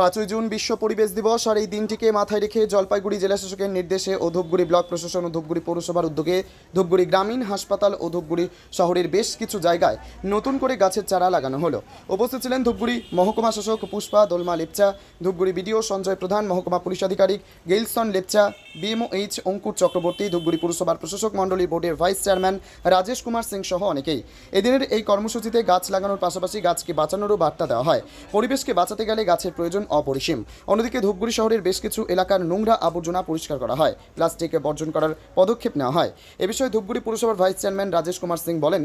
পাঁচই জুন বিশ্ব পরিবেশ দিবস আর এই দিনটিকে মাথায় রেখে জলপাইগুড়ি জেলা শাসকের নির্দেশে ও ধূপগুড়ি ব্লক প্রশাসন ও ধূপগুড়ি পৌরসভার উদ্যোগে ধূপগুড়ি গ্রামীণ হাসপাতাল ও ধূপগুড়ি শহরের বেশ কিছু জায়গায় নতুন করে গাছের চারা লাগানো হলো। উপস্থিত ছিলেন ধূপগুড়ি মহকুমা শাসক পুষ্পা দোলমা লেপচা, ধূপগুড়ি বিডিও সঞ্জয় প্রধান, মহকুমা পুলিশ আধিকারিক গেইলসন লেপচা, বিএমওএইচ অঙ্কুর চক্রবর্তী, ধূপগুড়ি পুরসভার প্রশাসক মণ্ডলী বোর্ডের ভাইস চেয়ারম্যান রাজেশ কুমার সিং সহ অনেকেই। এদিনের এই কর্মসূচিতে গাছ লাগানোর পাশাপাশি গাছকে বাঁচানোরও বার্তা দেওয়া হয়। পরিবেশকে বাঁচাতে গেলে গাছের প্রয়োজন অপরিসীম। অন্যদিকে ধূপগুড়ি শহরের বেশ কিছু এলাকার নোংরা আবর্জনা পরিষ্কার করা হয়। প্লাস্টিক বর্জন করার পদক্ষেপ নেওয়া হয়। এ বিষয়ে ধূপগুড়ি পুরসভার ভাইস চেয়ারম্যান রাজেশ কুমার সিং বলেন,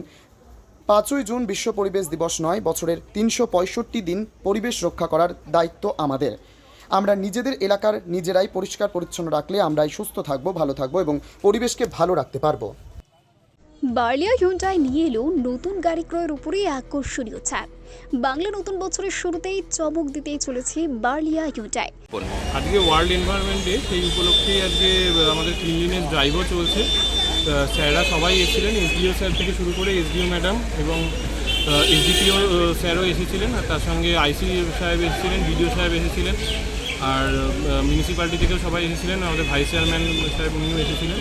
পাঁচই জুন বিশ্ব পরিবেশ দিবস নয়, বছরের তিনশো পঁয়ষট্টি দিন পরিবেশ রক্ষা করার দায়িত্ব আমাদের। আমরা নিজেদের এলাকার নিজেরাই পরিষ্কার পরিচ্ছন্ন রাখলে আমরাই সুস্থ থাকব, ভালো থাকব এবং পরিবেশকে ভালো রাখতে পারব। বার্লিয়া হিউন্ডাই নিয়ে এলো নতুন গাড়ি ক্রয়ের উপরে আকর্ষণীয় ছাড় বাংলা নতুন বছরের শুরুতেই চমক দিতেই চলেছে বার্লিয়া হিউন্ডাই আজকে ওয়ার্ল্ড এনভায়রনমেন্ট ডে সেই উপলক্ষে আজকে আমাদের ক্লিনলিনেস ড্রাইভও চলছে। স্যাররা সবাই এসেছিলেন, এসডিও স্যার থেকে শুরু করে এসডিও ম্যাডাম এবং এসডিপিও স্যারও এসেছিলেন, আর তার সঙ্গে আইসি সাহেব এসেছিলেন, বিডিও সাহেব এসেছিলেন। আর মিউনিসিপ্যালিটি থেকেও সবাই এসেছিলেন আমাদের ভাইস চেয়ারম্যান সাহেব উনিও এসেছিলেন।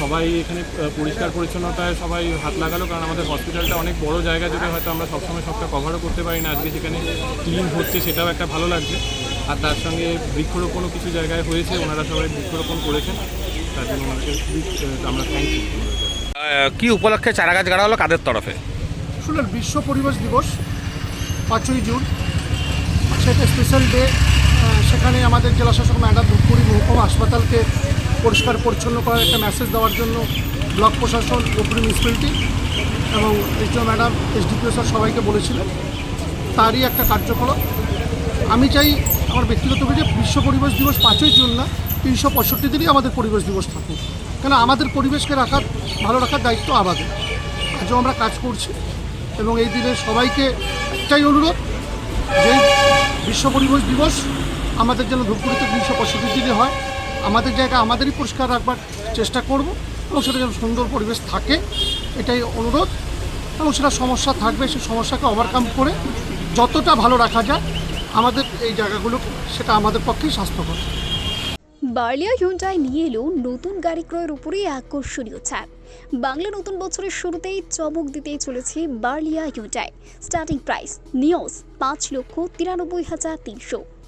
সবাই এখানে পরিষ্কার পরিচ্ছন্নতায় সবাই হাত লাগালো কারণ আমাদের হসপিটালটা অনেক বড় জায়গা জুড়ে হয়তো আমরা সবসময় সবটা কভারও করতে পারি না। আজকে সেখানে ক্লিন হচ্ছে সেটাও একটা ভালো লাগছে। আর তার সঙ্গে বৃক্ষরোপণও কিছু জায়গায় হয়েছে ওনারা সবাই বৃক্ষরোপণ করেছেন। তার জন্য ওনাকে আমরা থ্যাংক ইউ কি উপলক্ষে চারা গাছ গাড়া হলো কাদের তরফে? শুনলেন বিশ্ব পরিবেশ দিবস পাঁচই জুন। সেটা স্পেশাল ডে সেখানে আমাদের জেলাশাসক ম্যাডাম ধূপগুড়ি মহকুমা হাসপাতালকে পরিষ্কার পরিচ্ছন্ন করার একটা মেসেজ দেওয়ার জন্য ব্লক প্রশাসন, ধূপগুড়ি মিউনিসিপ্যালিটি এবং এইচও ম্যাডাম এসডিপিও স্যার সবাইকে বলেছিলেন। তারই একটা কার্যকলাপ। আমি চাই আমার ব্যক্তিগত অভিযোগ, বিশ্ব পরিবেশ দিবস পাঁচই জুন না, তিনশো পঁয়ষট্টি দিনই আমাদের পরিবেশ দিবস থাকুক। কেন আমাদের পরিবেশকে রাখার, ভালো রাখার দায়িত্ব আমাদের। আজও আমরা কাজ করছি এবং এই দিনে সবাইকে একটাই অনুরোধ যে বিশ্ব পরিবেশ দিবস আমাদের যেন ধূপগুড়িতে তিনশো পঁয়ষট্টি দিনে হয়। আমাদের জায়গা আমাদেরই পরিষ্কার রাখবার চেষ্টা করব এবং সেটা যেন সুন্দর পরিবেশ থাকে, এটাই অনুরোধ। এবং সেটা সমস্যা থাকবে সেই সমস্যাকে ওভারকাম করে যতটা ভালো রাখা যায়, আমাদের এই জায়গাগুলো, সেটা আমাদের পক্ষেই স্বাস্থ্যকর। বার্লিয়া হিউন্ডাই নিয়ে এলো নতুন গাড়ি ক্রয়ের উপরে আকর্ষণীয় ছাড় বাংলা নতুন বছরের শুরুতেই চমক দিতেই চলেছে Barlia Hyundai starting price Nios পাঁচ লক্ষ তিরানব্বই হাজার তিনশো।